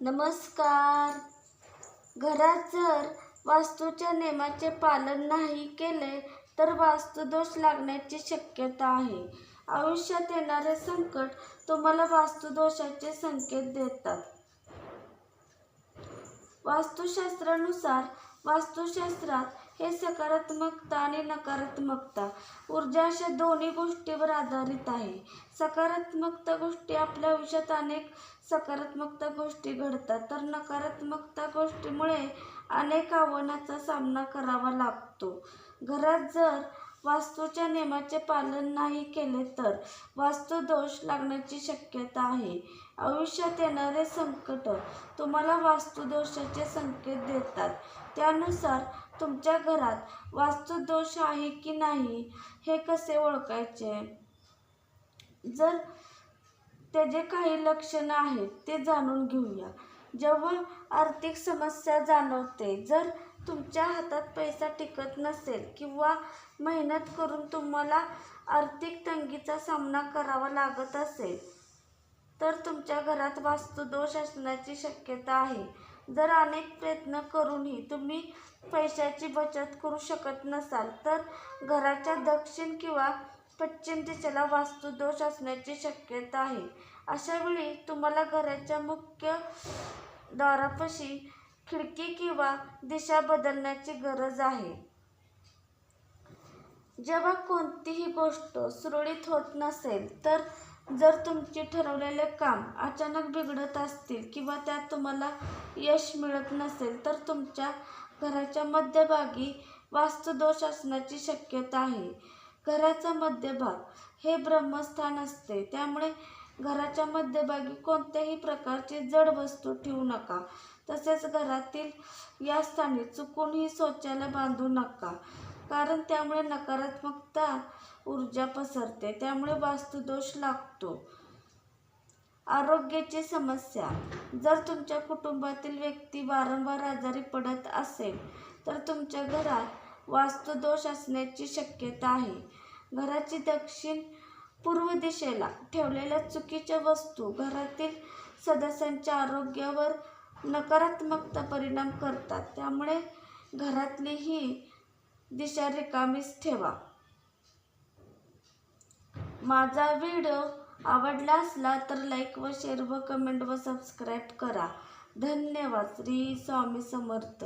नमस्कार. घरात जर वास्तूच्या नियमाचे पालन नाही केले तर वास्तुदोष लागण्याची शक्यता आहे. आयुष्यात येणारे संकट तुम्हाला वास्तुदोषाचे संकेत देतात. वास्तुशास्त्रानुसार वास्तुशास्त्रात हे सकारात्मकता आणि नकारात्मकता. ऊर्जा अशा दोन्ही गोष्टीवर आधारित आहे. सकारात्मकता गोष्टी आपल्या आयुष्यात अनेक सकारात्मकता गोष्टी घडतात. तर नकारात्मकता गोष्टीमुळे अनेक आव्हानाचा सामना करावा लागतो. घरात जर वास्तूच्या नियमाचे पालन नाही केले तर वास्तुदोष लागण्याची शक्यता आहे. आयुष्यात येणारे संकट तुम्हाला वास्तुदोषाचे संकेत देतात. त्यानुसार तुमच्या घरात वास्तुदोष आहे की नाही हे कसे ओळखायचे? जर त्याचे काही लक्षणं आहेत ते जाणून घेऊया. जेव्हा आर्थिक समस्या जाणवते जर तुमच्या हातात पैसा टिकत नसेल किंवा मेहनत करून तुम्हाला आर्थिक तंगीचा सामना करावा लागत असेल तर तुमच्या घरात वास्तुदोष असण्याची शक्यता आहे. जर अनेक प्रयत्न करूनही तुम्ही पैशाची बचत करू शकत नसाल तर घराच्या दक्षिण किंवा पश्चिम दिशेला वास्तुदोष असण्याची शक्यता आहे. अशावेळी तुम्हाला घराच्या मुख्य दारापाशी खिडकी किंवा दिशा बदलण्याची गरज आहे. जेव्हा कोणतीही गोष्ट सुरळीत होत नसेल तर जर तुमचे ठरवलेले काम अचानक बिघडत असतील किंवा त्यात तुम्हाला यश मिळत नसेल तर तुमच्या घराच्या मध्यभागी वास्तुदोष असण्याची शक्यता आहे. घराचा मध्यभाग हे ब्रह्मस्थान असते त्यामुळे घराच्या मध्यभागी कोणत्याही प्रकारची जड वस्तू ठेवू नका. तसेच घरातील या स्थानी चुकूनही शौचालय बांधू नका. कारण त्यामुळे नकारात्मकता ऊर्जा पसरते. त्यामुळे वास्तुदोष लागतो. आरोग्याची समस्या. जर तुमच्या कुटुंबातील व्यक्ती वारंवार आजारी पडत असेल तर तुमच्या घरात वास्तुदोष असण्याची शक्यता आहे. घराची दक्षिण पूर्व दिशेला ठेवलेल्या चुकीच्या वस्तू घरातील सदस्यांच्या आरोग्यावर नकारात्मकता परिणाम करतात. त्यामुळे घरातली ही दिशा रिकामीच ठेवा. माझा व्हिडिओ आवडला असला तर लाईक व शेअर व कमेंट व सबस्क्राईब करा. धन्यवाद. श्री स्वामी समर्थ.